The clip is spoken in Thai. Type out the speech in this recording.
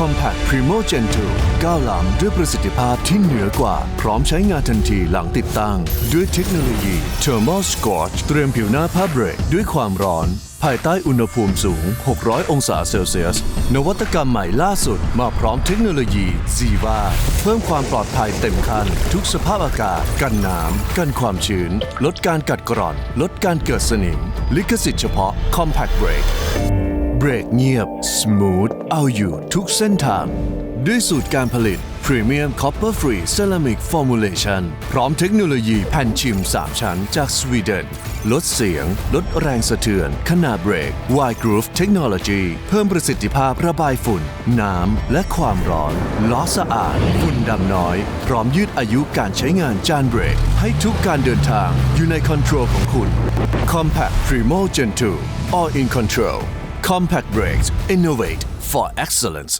Compact Primo Gen 2ก้าวล้ำด้วยประสิทธิภาพที่เหนือกว่า พร้อมใช้งานทันทีหลังติดตั้ง ด้วยเทคโนโลยี Thermal Scorch เตรียมผิวหน้าผ้าเบรกด้วยความร้อน ภายใต้อุณหภูมิสูง 600 องศาเซลเซียส นวัตกรรมใหม่ล่าสุด มาพร้อมเทคโนโลยี Ziva เพิ่มความปลอดภัยเต็มคัน ทุกสภาพอากาศ กันน้ำ กันความชื้น ลดการกัดกร่อน ลดการเกิดสนิม ลิขสิทธิ์เฉพาะ Compact Brake เบรกเงียบ Smooth เอาอยู่ทุกเส้นทาง ด้วยสูตรการผลิต Premium Copper Free Ceramic Formulation พร้อมเทคโนโลยีแผ่นชิม 3 ชั้นจากสวีเดน ลดเสียง ลดแรงสะเทือน ขนาดเบรก Wide Groove Technology เพิ่มประสิทธิภาพระบายฝุ่น น้ำ และความร้อน ล้อสะอาด ฝุ่นดำน้อย พร้อมยืดอายุการใช้งานจานเบรก ให้ทุกการเดินทางอยู่ในคอนโทรลของคุณ Compact Primo Gen 2 All in Control Compact Brakes. Innovate for Excellence